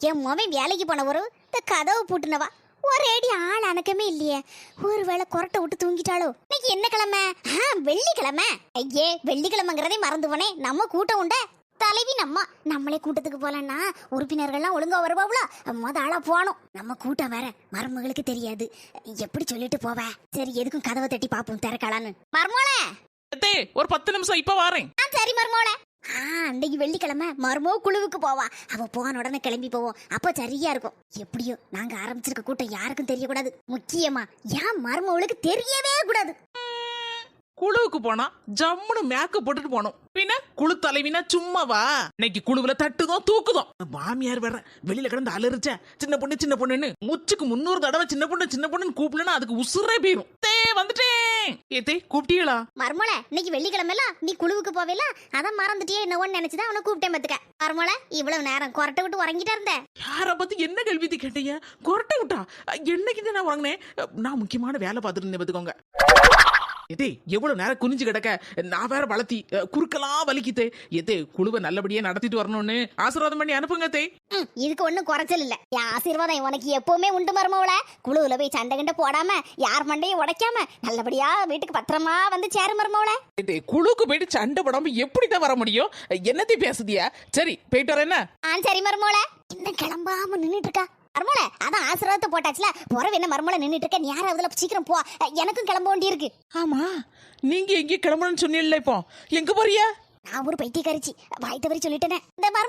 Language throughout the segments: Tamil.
என் மவன் வேலைக்கு போனவரு இந்த கதவு பூட்டுனவா? ஒரேடி ஆள் அணக்கமே இல்லையே. ஒருவேளை கொரட்டை விட்டு தூங்கிட்டாளோ? இன்னைக்கு என்ன கிழமை? ஆ வெள்ளிக்கிழமை. ஐயே வெள்ளிக்கிழமைங்கிறதே மறந்து போனே நம்ம கூட்டம் உண்ட? தலைவி நம்ம. நம்மளே கூட்டத்துக்கு போலன்னா உறுப்பினர்கள்லாம் ஒழுங்கா வருவாங்களா மொத ஆளா போனோம் நம்ம கூட்டம் வேற. மருமகளுக்கு தெரியாது. எப்படி சொல்லிட்டு போவ? சரி எதுக்கும் கதவை தட்டி பாப்போம் திறக்கலான்னு. மருமோளே! ஒரு பத்து நிமிஷம் இப்ப வாரேன். சரி மருமோளே. ஆ அன்னைக்கு வெள்ளிக்கிழமை மருமோ குழுவுக்கு போவா. அவ போன உடனே கிளம்பி போவோம் அப்போ சரியா இருக்கும். எப்படியோ நாங்க ஆரம்பிச்சிருக்க கூட்டம் யாருக்கும் தெரியக்கூடாது. முக்கியமா ஏன் மருமவளுக்கு தெரியவே கூடாது. குழுவுக்கு போனா ஜம்முன்னு மேக்கப் போட்டுட்டு போனோம். பின்ன குழு தலைவினா சும்மாவா? இன்னைக்கு குழுவுல தட்டுதோம் தூக்குதோம். மாமியார் வேற வெளியில கிடந்து அலறிச்ச சின்ன பொண்ணு சின்ன பொண்ணுன்னு. முச்சுக்கு முன்னூறு தடவை சின்ன பொண்ணு சின்ன பொண்ணுன்னு கூப்பிடலன்னா அதுக்கு உசுரே போயிரும். தே வந்துட்டேன். ஏத்தே கூப்பிட்டீங்களா? மருமோள இன்னைக்கு வெள்ளிக்கிழமைல நீ குழுவுக்கு போவேல அதான் மறந்துட்டியே என்னவோன்னு நினைச்சுதான் அவனை கூப்பிட்டேன் பாத்துக்க. மருமோள இவ்வளவு நேரம் கொரட்டை விட்டு உறங்கிட்டா இருந்த? யார பத்தி என்ன கேள்வி கேட்டீங்க? கொரட்டை விட்டா? என்னைக்கு நான் வாங்கினேன் நான் முக்கியமான வேலை பார்த்துட்டு இருந்தேன் பாத்துக்கோங்க. எதே எவ்வளவு நேரம் குனிஞ்சு கிடக்க? நான் வேற வளர்த்தி குறுக்கெல்லாம் வலிக்குதே. எதே குழுவை நல்லபடியா நடத்திட்டு வரணும்னு ஆசீர்வாதம் பண்ணி அனுப்புங்க தே இதுக்கு ஒண்ணும் குறைச்சல் இல்ல. ஆசீர்வாதம் உனக்கு எப்பவுமே உண்டு மருமவள. குழுவுல போய் சண்டை கிண்ட போடாம யார் மண்டையும் உடைக்காம நல்லபடியா வீட்டுக்கு பத்திரமா வந்து சேரு மருமவள. குழுக்கு போயிட்டு சண்டை போடாம எப்படிதான் வர முடியும்? என்னத்தை பேசுதியா? சரி போயிட்டு வரேன் என்ன? ஆ சரி மருமவள. இன்னும் கிளம்பாம நின்னுட்டு இருக்கா? மர்மூல அதான் ஆசீர்வாதத்தை போட்டாச்சுல. புறவு என்ன மர்மூல நின்னுட்டு இருக்க? நீ யாராவதுல சீக்கிரம் போ. எனக்கும் கிளம்ப வேண்டி இருக்கு ஆமா நீங்க எங்கேயும் கிளம்பணும்னு சொன்னீங்கல்ல இப்போ. எங்க போறியா நான் ஒரு பைத்தியக்காரிச்சி. வாய் தவறி சொல்லிட்டேனே. இந்த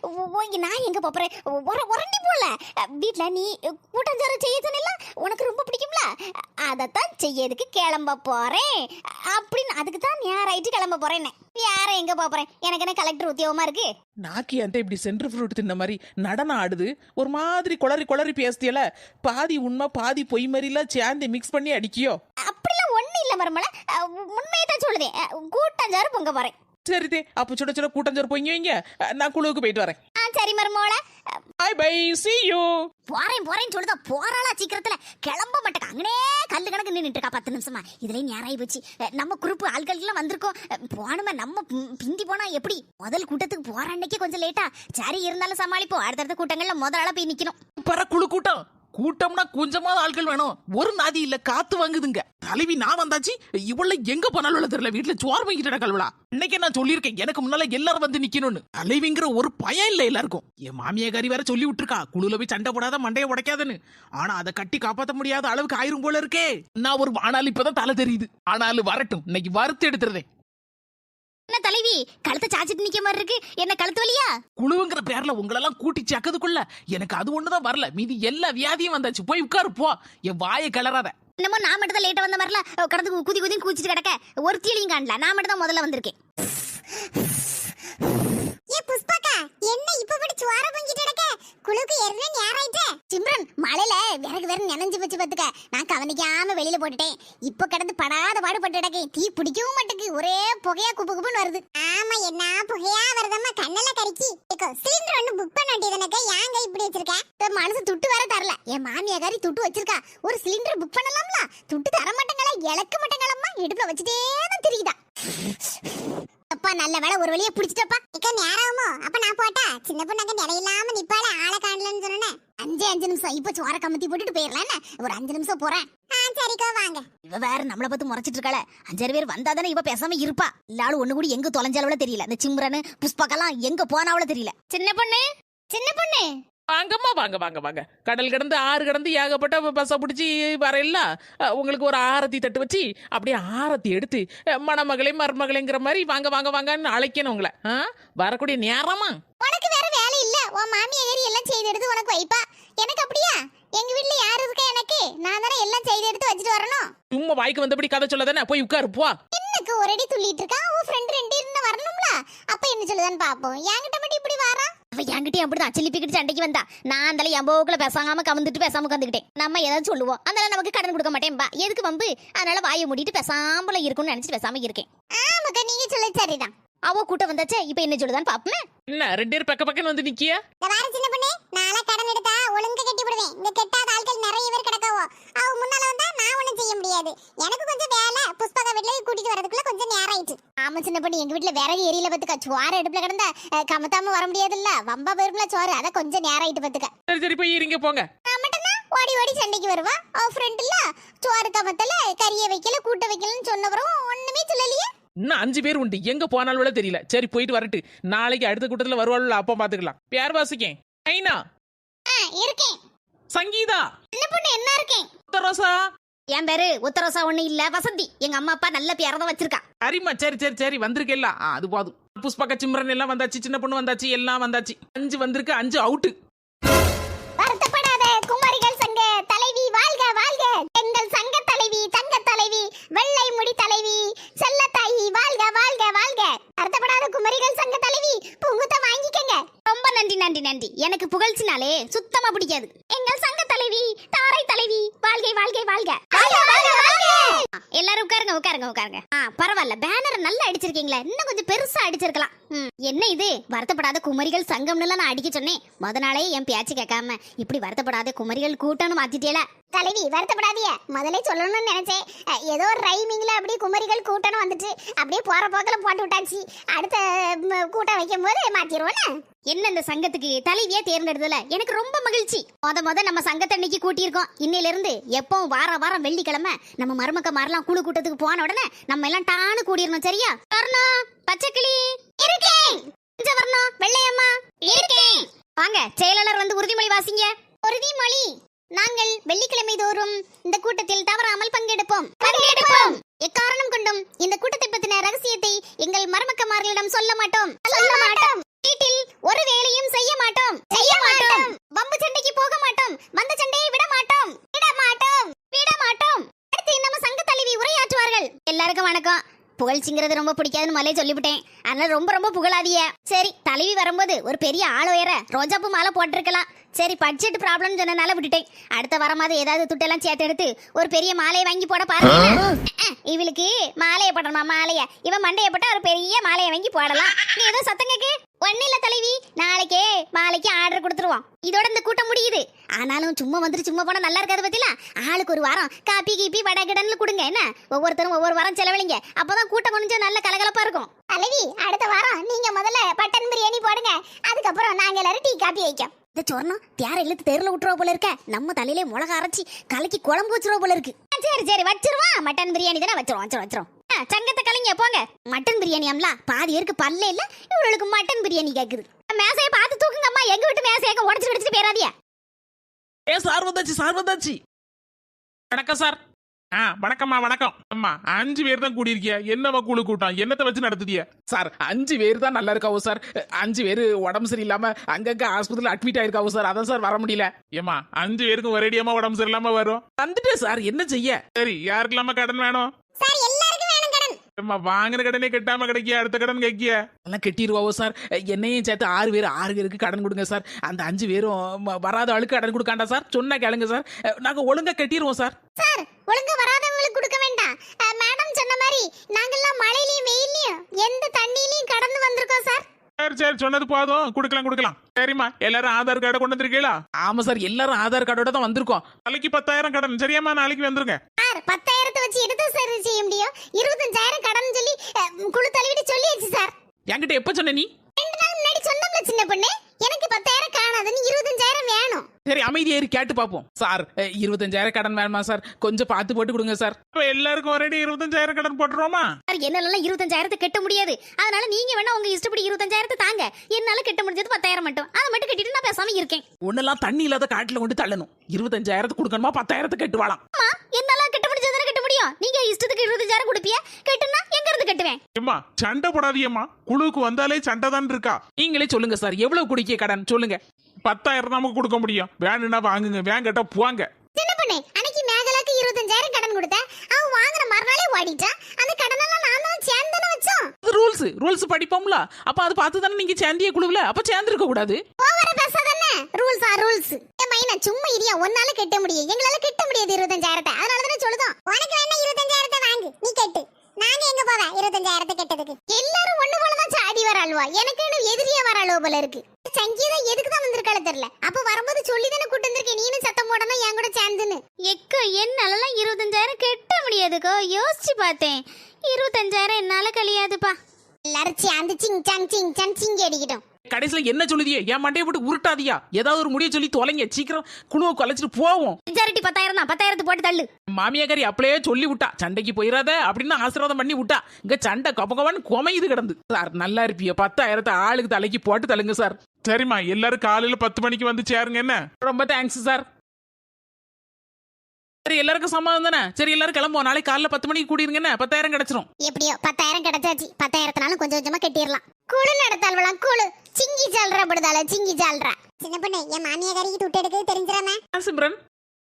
உ- நான் எங்க போறேன்? உரண்டி போல. வீட்ல நீ கூட்டஞ்சாறு செய்ய சொன்னில உனக்கு ரொம்ப பிடிக்கும்ல? அதைத்தான் செய்யறதுக்கு கிளம்ப போறேன். அப்படின்னு அதுக்கு தான் நேராயிட்டு கிளம்ப போறேன்னு. யார எங்க போறேன்? எனக்கு என்ன கலெக்டர் உத்தியோகமா இருக்கு? நாக்கி அந்த இப்படி சென்ட்ரு ஃப்ரூட் தின்ன மாதிரி நடனம் ஆடுது. ஒரு மாதிரி குளறி குளறி பேசுதியல. பாதி உண்மை பாதி பொய் மாதிரிலாம் சேர்ந்து மிக்ஸ் பண்ணி அடிக்கியோ? அப்படிலாம் ஒண்ணு இல்ல மருமல உண்மையை தான் சொல்லுதேன் கூட்டஞ்சாறு பொங்க போறேன். சரிதே அப்போ சுட சுட கூட்டஞ்சோறு பொங்கி வைங்க. நான் குழுவுக்கு போயிட்டு வரேன். ஆ சரி மருமோள. Bye bye see you. போறேன் போறேன்னு சொல்லுதா போறாளா சீக்கிரத்துல. கிளம்ப மாட்டேங்க அங்கனே கல்லு கணக்கு நின்னுட்டு இருக்கா பத்து நிமிஷமா. இதுல நேராயி போச்சு. அஹ் நம்ம குரூப் ஆட்கள்லாம் வந்திருக்கோம். அஹ் போனோமே நம்ம பிந்தி போனா எப்படி? முதல் கூட்டத்துக்கு போற அன்னைக்கே கொஞ்சம் லேட்டா சரி இருந்தாலும் சமாளிப்போம். அடுத்தடுத்த கூட்டங்கள்ல முதல் ஆளா போய் நிக்கணும். பர குழு கூட்டம். கூட்டம்னா கொஞ்சமாவது ஆட்கள் வேணும். ஒரு நாதி இல்ல காத்து வாங்குதுங்க. தலைவி நான் வந்தாச்சு இவள எங்க போனாலும் தெரியல வீட்டுல சோர் வாங்கிட்டு கல்வலா இன்னைக்கு நான் சொல்லியிருக்கேன் எனக்கு முன்னால எல்லாரும் வந்து நிக்கணும்னு. தலைவிங்கிற ஒரு பயம் இல்ல எல்லாருக்கும். என் மாமியாரி வேற சொல்லி விட்டுருக்கா குழுல போய் சண்டை போடாத மண்டைய உடைக்காதன்னு. ஆனா அதை கட்டி காப்பாத்த முடியாத அளவுக்கு ஆயிரும் போல இருக்கே. நான் ஒரு ஆனால் இப்பதான் தலை தெரியுது. ஆனாலும் வரட்டும் இன்னைக்கு வறுத்து எடுத்துறதே என்ன தலைவி? கழுத்தை சாச்சிட்டு நிக்க மாதிரி இருக்கு. என்ன கழுத்து வலியா? குழுவுங்கிற பேர்ல உங்களெல்லாம் கூட்டி சக்கதுக்குள்ள எனக்கு அது ஒண்ணுதான் வரல. மீதி எல்லா வியாதியும் வந்தாச்சு. போய் உட்காரு போ. என் வாயை கிளறாத. என்னமோ நான் மட்டும் தான் லேட்டா வந்த மாதிரில கடந்து குதி குதி கூச்சிட்டு கிடக்க. ஒருத்தியிலையும் காணல. நான் மட்டும் தான் முதல்ல வந்திருக்கேன். என்ன இப்ப பிடிச்சு வார பங்கிட்டு கிடக்க? குழுக்கு ஏற்கனவே நேராயிட்டு சிம்ரன் மழையில விறகு வேற நனைஞ்சு வச்சு பாத்துக்க. நான் கவனிக்காம வெளியில போட்டுட்டேன். இப்ப கிடந்து படாத பாடுபட்டு கிடக்கேன் தீ பிடிக்கவும் மாட்டேங்குது ஒரே புகையா குப்பு குப்புன்னு வருது. ஆமா என்ன புகையா வருதம்மா. கண்ணெல்லாம் கறிக்கி சிலிண்டர் ஒண்ணு புக் பண்ண வேண்டியதுனக்கா. ஏங்க இப்படி வச்சிருக்க? மனசு துட்டு வேற தரல. என் மாமியாரி துட்டு வச்சிருக்கா. ஒரு சிலிண்டர் புக் பண்ணலாம்ல? துட்டு தர மாட்டேங்களா? இழக்க மாட்டேங்களம்மா? இடுப்புல வச்சுட்டே தான் தெரியுதா. அப்பா நல்ல வேலை ஒரு வழியா புடிச்சிட்டப்பா. இக்க நேரமோ அப்ப நான் போட்டா? சின்ன பொண்ணாக்க நிலையில்லாம நிப்பாள ஆளை காணலன்னு சொன்னேன். அஞ்சே அஞ்சு நிமிஷம். இப்ப சோற கமத்தி போட்டுட்டு போயிடலாம் ஒரு அஞ்சு நிமிஷம் போறேன். சரிக்கா வாங்க. இவ வேற நம்மள பார்த்து முறைச்சிட்டு இருக்காள. அஞ்சாறு பேர் வந்தாதானே இவ பேசாம இருப்பா. எல்லாரும் ஒண்ணு கூடி எங்க தொலைஞ்சாலவள தெரியல. இந்த சிம்ரனு புஷ்பாக்கெல்லாம் எங்க போனாவள தெரியல. சின்ன பொண்ணு? சின்ன பொண்ணு? வாங்கம்மா வாங்க வாங்க வாங்க. கடல் கடந்து ஆறு கடந்து ஏகப்பட்ட பஸ்ஸை பிடிச்சி வரையில உங்களுக்கு ஒரு ஆரத்தி தட்டு வச்சு அப்படியே ஆரத்தி எடுத்து மணமகளே மருமகளேங்கிற மாதிரி வாங்க வாங்க வாங்கன்னு அழைக்கணும் உங்களை? வரக்கூடிய நேரமா? உனக்கு வேற வேலை இல்ல. உன் மாமியார் எல்லாம் செய்து எடுத்து உனக்கு வைப்பா. எனக்கு அப்படியா? எங்க வீட்ல யாரு இருக்கா எனக்கு? நான் தானே எல்லாம் செய்து எடுத்து வச்சுட்டு வரணும். சும்மா வாய்க்கு வந்தபடி கதை சொல்லாதானே போய் உட்காரு போ. எனக்கு ஒரு அடி துள்ளிட்டு இருக்கா? உன் ஃப்ரெண்ட் ரெண்டு இருந்து வரணும்ல. அப்ப என்ன சொல்லுதான்னு பாப்போம். இப்படி வாரா அவ என்கிட்ட அப்படிதான் சிலிப்பிக்கிட்டு சண்டைக்கு வந்தா. நான் அந்த எம்போக்குல பேசாம கவுந்துட்டு பேசாம உட்காந்துக்கிட்டேன் நம்ம ஏதாவது சொல்லுவோம். அதனால நமக்கு கடன் கொடுக்க மாட்டேன். பா எதுக்கு வம்பு? அதனால வாயை மூடிட்டு பேசாமல இருக்கும்னு நினைச்சிட்டு பேசாம இருக்கேன். ஆமாக்கா நீங்க சொல்ல சரிதான். அவ கூட்டம் வந்தாச்சே? இப்ப என்ன சொல்லுதான்னு பாப்போம். என்ன ரெண்டு பேரும் பக்க பக்கன்னு வந்து நிக்கிய? இந்த சின்ன பொண்ணு கடன் எடுத்தா ஒழுங்கா கட்டி விடுவேன் இங்க கெட்டாத ஆட்கள் நிறைய பேர் கிடக்காவோ அவ முன்னால வந்தா நான் ஒண்ணும் செய்ய முடியாது எனக்கு கொஞ்சம் வேலை புஷ்பகா வீட்ல கூட்டிட்டு வரதுக்குள்ள கொஞ்சம் நேரம் ஆயிட்டு ஆமா சின்ன பொண்ணு எங்க வீட்டுல விறகு எரியல பத்துக்க. சோறு அடுப்புல கிடந்தா கமத்தாம வர முடியாதுல்ல? வம்பா போயிரும்ல சோறு. அத கொஞ்சம் நேரம் ஆயிட்டு பத்துக்க. சரி சரி போய் இருங்க போங்க. ஓடி ஓடி சண்டைக்கு வருவா. அவ ஃப்ரெண்ட் இல்ல. சோறு கமத்தல கறிய வைக்கல கூட்ட வைக்கலன்னு சொன்னவரும் ஒண்ணுமே சொல்லலையே. இன்னும் அஞ்சு பேர் உண்டு. எங்க போனாலும் தெரியல. சரி போயிட்டு வரட்டு. நாளைக்கு அடுத்த கூட்டத்துல வருவாள் அப்போ பாத்துக்கலாம். பேர் வாசிக்கேன். ஐனா. ஆ, இருக்கேன். சங்கீதா. சின்ன பொண்ணு என்ன இருக்கேன்? ரோசா. என் பேரு உத்தரசா ஒண்ணு இல்ல. வசந்தி எங்க அம்மா அப்பா நல்ல பேரை. தான் வச்சிருக்கா. சரிம்மா சரி சரி சரி வந்திருக்கேல்ல ஆ, அது போதும். புஷ்பக சிம்ரன் எல்லாம் வந்தாச்சு சின்ன பொண்ணு வந்தாச்சு எல்லாம் வந்தாச்சு. அஞ்சு வந்திருக்கு அஞ்சு அவுட்டு வருத்தப்படாத குமாரிகள் சங்க தலைவி வாழ்க வாழ்க. எங்கள் சங்க தலைவி தங்க தலைவி வெள்ளை முடி தலைவி செல்ல தாயி வாழ்க வாழ்க வாழ்க. வருத்தப்படாத குமரிகள் சங்க தலைவி பூங்குத்த வாங்கிக்கங்க ரொம்ப நன்றி நன்றி நன்றி. எனக்கு புகழ்ச்சினாலே சுத்தமா பிடிக்காது. எங்கள் சங்க தலைவி தாரை தலைவி வாழ்கை வாழ்கை வாழ்க. எல்லாரும் உட்காருங்க உட்காருங்க உட்காருங்க. ஆ பரவாயில்ல. பேனர் நல்லா அடிச்சிருக்கீங்களா. இன்னும் கொஞ்சம் பெருசா அடிச்சிருக்கலாம். என்ன இது? வருத்தப்படாத குமரிகள் சங்கம்னு நான் அடிக்க சொன்னேன். முத நாளே என் பேச்சு கேட்காம இப்படி வருத்தப்படாத குமரிகள் கூட்டம்னு மாத்திட்டேல. தலைவி வருத்தப்படாதிய முதல்ல சொல்லணும்னு நினைச்சேன். ஏதோ ஒரு ரைமிங்ல அப்படியே குமரிகள் கூட்டம்னு வந்துட்டு அப்படியே போற போக்கில போட்டு விட்டாச்சு. அடுத்த கூட்டம் வைக்கும் போது மாத்திடுவோன்னு என்ன இந்த சங்கத்துக்கு தலைவியா தேர்ந்தெடுத்தல எனக்கு ரொம்ப மகிழ்ச்சி. முத மொத நம்ம சங்கத்தை இன்னைக்கு கூட்டியிருக்கோம். இன்னையில இருந்து எப்பவும் வார வாரம் வெள்ளிக்கிழமை நம்ம மருமக்க மாறலாம் குழு கூட்டத்துக்கு போன உடனே நம்ம எல்லாம் டானு கூடிடணும் சரியா? வரணும் பச்சைக்கிளி! இருக்கேன்! வரணும் வெள்ளையம்மா! இருக்கேன்! வாங்க செயலாளர் வந்து உறுதிமொழி வாசிங்க. உறுதிமொழி! நாங்கள் வெள்ளிக்கிழமை தோறும் இந்த கூட்டத்தில் தவறாமல் பங்கெடுப்போம். பங்கெடுப்போம்! எக்காரணம் கொண்டும் இந்த கூட்டத்தை பத்தின ரகசியத்தை எங்கள் மருமக்கமார்களிடம் சொல்ல மாட்டோம். சொல்ல மாட்டோம்! வீட்டில் ஒரு வேலையும் செய்ய மாட்டோம். செய்ய மாட்டோம். வம்பு சண்டைக்கு போக மாட்டோம். வந்த சண்டையை விட மாட்டோம். விட மாட்டோம். விட மாட்டோம். அடுத்து நம்ம சங்க தலைவி உரையாற்றுவார்கள். எல்லாருக்கும் வணக்கம். புகழ்ச்சிங்கிறது ரொம்ப பிடிக்காதுன்னு மலையை சொல்லிவிட்டேன். அதனால ரொம்ப ரொம்ப புகழாதிய சரி தலைவி வரும்போது ஒரு பெரிய ஆள் உயர ரோஜாப்பூ மாலை போட்டிருக்கலாம். சரி பட்ஜெட் ப்ராப்ளம் சொன்னனால விட்டுட்டேன். அடுத்த வரமாவது ஏதாவது துட்டெல்லாம் சேர்த்து எடுத்து ஒரு பெரிய மாலையை வாங்கி போட பாருங்க இவளுக்கு மாலையை போடணுமா? மாலைய. இவன் மண்டையை போட்டா ஒரு பெரிய மாலையை வாங்கி போடலாம். நீ ஏதோ சத்தம் கேக்கு? ஒண்ணு இல்ல தலைவி. நாளைக்கே மாலைக்கு ஆர்டர் கொடுத்துருவோம். இதோட இந்த கூட்டம் முடியுது. ஆனாலும் சும்மா வந்துட்டு சும்மா போனா நல்லா இருக்காது பத்தில ஆளுக்கு ஒரு வாரம் காப்பி கீப்பி வடை கிடன்னு கொடுங்க. என்ன? ஒவ்வொருத்தரும் ஒவ்வொரு வாரம் செலவழிங்க. அப்பதான் கூட்டம் கொஞ்சம் நல்ல கலகலப்பா இருக்கும். தலைவி அடுத்த வாரம் நீங்க முதல்ல பட்டன் பிரியாணி போடுங்க. அதுக்கப்புறம் நாங்க எல்லாரும் டீ காப்பி வைக்கோம். இந்த சொர்ணம் தேர இழுத்து தெருல விட்டுருவா போல இருக்க. நம்ம தலையிலே மிளகா அரைச்சி கலக்கி குழம்பு வச்சிருவா போல இருக்கு. சரி சரி வச்சிருவோம். மட்டன் பிரியாணி தானே வச்சிரும் வச்சிரும் வச்சிரும் சங்கத்தை கலைங்க போங்க. மட்டன் பிரியாணி அம்லா. பாதி பேருக்கு பல்லே இல்ல. இவளுக்கு மட்டன் பிரியாணி கேக்குது. மேசையை பார்த்து தூக்குங்க அம்மா எங்க வீட்டு மேசையை உடச்சு உடச்சிட்டு போயிடாதியா ஏ சார் வந்தாச்சு சார் வந்தாச்சு. வணக்கம் சார். ஆ வணக்கம்மா வணக்கம். அம்மா அஞ்சு பேர் தான் கூடியிருக்கிய? என்னவா குழு கூட்டம்? என்னத்தை வச்சு நடத்துதிய சார் அஞ்சு பேர் தான் நல்லா இருக்காவோ சார்? அஞ்சு பேர் உடம்பு சரியில்லாம அங்கங்க ஆஸ்பத்திரியில் அட்மிட் ஆயிருக்காவோ சார்? அதான் சார் வர முடியல. ஏம்மா அஞ்சு பேருக்கும் ஒரேடியமா உடம்பு சரியில்லாம வரும்? வந்துட்டேன் சார். என்ன செய்ய? சரி யாருக்கு இல்லாம கடன் வேணும்? சார் எல்லாருக்கும் வேணும் கடன். ஏம்மா வாங்கின கடனே கட்டாம கிடைக்கிய? அடுத்த கடன் கேக்கிய எல்லாம் கட்டிடுவாவோ சார்? என்னையும் சேர்த்து ஆறு பேர் ஆறு பேருக்கு கடன் கொடுங்க சார். அந்த அஞ்சு பேரும் வராத ஆளுக்கு கடன் கொடுக்காண்டா சார்? சொன்னா கேளுங்க சார். நாங்க ஒழுங்கா கட்டிடுவோம் சார். சார் ஒழுங்கா வராதவங்களுக்கு கொடுக்க வேண்டாம். மேடம் சொன்ன மாதிரி நாங்கெல்லாம் மழையிலயும் வெயிலையும் எந்த தண்ணியிலயும் கடந்து வந்திருக்கோம் சார் சரி சரி சொன்னது போதும். கொடுக்கலாம் கொடுக்கலாம். சரிம்மா எல்லாரும் ஆதார் கார்டை கொண்டு வந்திருக்கீங்களா? ஆமா சார் எல்லாரும் ஆதார் கார்டோட தான் வந்திருக்கோம். நாளைக்கு பத்தாயிரம் கடன். சரியாம்மா நாளைக்கு வந்துருங்க. சார் பத்தாயிரத்தை வச்சு எடுத்து சார் செய்ய முடியும்? இருபத்தஞ்சாயிரம் கடன் சொல்லி குழு தலைவிட்டு சொல்லியாச்சு சார் என்கிட்ட எப்ப சொன்ன நீ? சொன்னோம்ல சின்ன பொண்ணு? எனக்கு பத்தாயிரம் காணாதுன்னு இருபத்தஞ்சாயிரம் வேணும். சரி அமைதியா இரு கேட்டு பார்ப்போம் சார் இருபத்தஞ்சாயிரம் கடன் வேணுமா சார்? கொஞ்சம் பார்த்து போட்டு கொடுங்க சார். இப்ப எல்லாருக்கும் ஒரேடி இருபத்தஞ்சாயிரம் கடன் போட்டுருவோமா? சார் என்னால இருபத்தஞ்சாயிரத்தை கட்ட முடியாது. அதனால நீங்க வேணா உங்க இஷ்டப்படி இருபத்தஞ்சாயிரத்தை தாங்க. என்னால கட்ட முடிஞ்சது பத்தாயிரம் மட்டும். அதை மட்டும் கட்டிட்டு நான் பேசாம இருக்கேன். ஒன்னெல்லாம் தண்ணி இல்லாத காட்டுல கொண்டு தள்ளணும். இருபத்தஞ்சாயிரத்து கொடுக்கணுமா பத்தாயிரத்து கட்டுவாளாம். அம்மா என்னால கட்ட முடியும் நீங்க இஷ்டத்துக்கு இருபத்தஞ்சாயிரம் கொடுப்பிய? கட்டுனா எங்க இருந்து கட்டுவேன்? ஏம்மா சண்டை போடாதீங்கம்மா குழுவுக்கு வந்தாலே சண்டை தான் இருக்கா? நீங்களே சொல்லுங்க சார் எவ்வளவு குடிக்க கடன்? சொல்லுங்க. பத்தாயிரம் நமக்கு கொடுக்க முடியும். வேணும்னா வாங்குங்க வேன் கேட்டா போவாங்க சின்ன பொண்ணு அன்னைக்கு மேகலாக்கு இருபத்தஞ்சாயிரம் கடன் கொடுத்தேன் அவன் வாங்குற மறுநாளே ஓடிட்டான் அந்த கடனெல்லாம் நான் தான் சேர்ந்தானே வச்சோம். அது ரூல்ஸ். ரூல்ஸ் படிப்போம்ல. அப்ப அது பார்த்து தானே நீங்க சேர்ந்திய குழுவுல? அப்ப சேர்ந்திருக்க கூடாது. ஓவர பேசாதானே ரூல்ஸ் ஆ ரூல்ஸ். ஏ மைனா சும்மா இரியா ஒன்னால கட்ட முடியும். எங்களால கட்ட முடியாது இருபத்தஞ்சாயிரத்தை. அதனால தானே சொல்லுதோம். உனக்கு வேணா இருபத்தஞ்சாயிரத்தை வாங்கு நீ கட்டு நாங்க போவேன் இருபத்தஞ்சாயிரத்தை கெட்டதுக்கு. எல்லாரும் ஒண்ணு போலதான் சாடி வர அல்வா இன்னும் எதிரியா வர போல இருக்கு. சங்கீதா எதுக்கு தான் வந்திருக்காள தெரியல. அப்ப வரும்போது சொல்லி தானே கூட்டு வந்திருக்கேன். நீனும் சத்தம் போடணும் என் கூட சேர்ந்துன்னு. எக்க என்னாலலாம் இருபத்தஞ்சாயிரம் கட்ட முடியாதுக்கோ. யோசிச்சு பார்த்தேன். இருபத்தஞ்சாயிரம் என்னால கழியாதுப்பா. எல்லாரும் சேர்ந்து சிங் சாங் சிங் சாங் சிங்கி அடிக்கிட்டோம் கடைசியில என்ன சொல்லுதியே? என் மண்டையை போட்டு உருட்டாதியா? ஏதாவது ஒரு முடிய சொல்லி தொலைங்க. சீக்கிரம் குழுவை குலைச்சிட்டு போவோம். மெஜாரிட்டி பத்தாயிரம் தான். பத்தாயிரத்து போட்டு தள்ளு. மாமியாக்காரி அப்படியே சொல்லி விட்டா. சண்டைக்கு போயிடாத அப்படின்னு ஆசீர்வாதம் பண்ணி விட்டா. இங்க சண்டை கபகவான்னு குமையுது கிடந்து. சார் நல்லா இருப்பிய. பத்தாயிரத்தை ஆளுக்கு தலைக்கு போட்டு தள்ளுங்க சார். சரிம்மா எல்லாரும் காலையில பத்து மணிக்கு வந்து சேருங்க என்ன? ரொம்ப தேங்க்ஸ் சார். சரி எல்லாருக்கும் சம்மதம் தானே? சரி எல்லாரும் கிளம்புவோம். நாளைக்கு காலைல பத்து மணிக்கு கூடிருங்க என்ன? பத்தாயிரம் கிடைச்சிரும். எப்படியோ பத்தாயிரம் கிடைச்சாச்சு. பத்தாயிரத்தினாலும் கொஞ்சம் கொஞ்சமா கட்டிடலாம். குழு நடத்தாள்வலாம் குழு. சிங்கி சால்ற படுதால சிங்கி சால்ற. சின்ன பொண்ணு என் மாமியாரிக்கு துட்டு எடுக்க தெரிஞ்சிடாம? ஆ, சிம்ரன்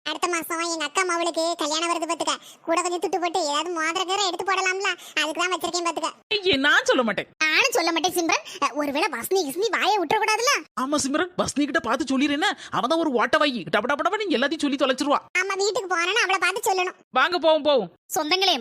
அடுத்த மாசம் எங்க அக்கா மவளுக்கு கல்யாணம் வருது பாத்துக்க. கூட கொஞ்சம் துட்டு போட்டு ஏதாவது மோதிரக்கரை எடுத்து போடலாம்ல. அதுக்கு தான் வச்சிருக்கேன் பாத்துக்க. நான் சொல்ல மாட்டேன். நானும் சொல்ல மாட்டேன் சிம்ரன். ஒருவேளை வசனி கிஸ்னி வாயை விட்டுற கூடாதுல ஆமா சிம்ரன் பஸ்னி கிட்ட பார்த்து சொல்லிடுறேன் அவன் தான் ஒரு ஓட்ட வாங்கி டப டப டப நீ எல்லாத்தையும் சொல்லி தொலைச்சிருவா. ஆமா வீட்டுக்கு போனேன்னு அவளை பார்த்து சொல்லணும். வாங்க போவோம் போவோம். சொந்தங்களே